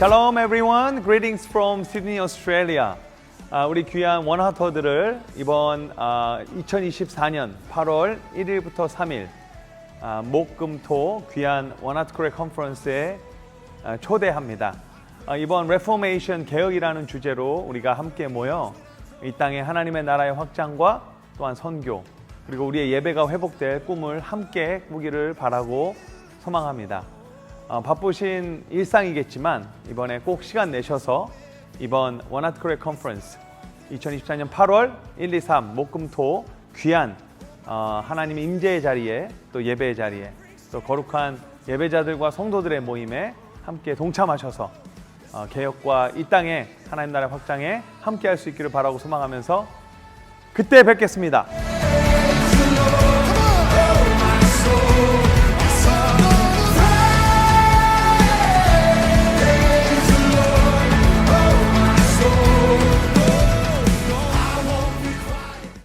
Shalom everyone. Greetings from Sydney, Australia. 아, 우리 귀한 원하터들을 이번 아, 2024년 8월 1일부터 3일 아, 목금토 귀한 원하트 코레 컨퍼런스에 아, 초대합니다. 아, 이번 레포메이션 개혁이라는 주제로 우리가 함께 모여 이 땅에 하나님의 나라의 확장과 또한 선교 그리고 우리의 예배가 회복될 꿈을 함께 꾸기를 바라고 소망합니다. 어, 바쁘신 일상이겠지만 이번에 꼭 시간 내셔서 이번 원아트코레 컨퍼런스 2024년 8월 1, 2, 3 목금토 귀한 어, 하나님의 임재의 자리에 또 예배의 자리에 또 거룩한 예배자들과 성도들의 모임에 함께 동참하셔서 어, 개혁과 이 땅에 하나님 나라 확장에 함께 할 수 있기를 바라고 소망하면서 그때 뵙겠습니다.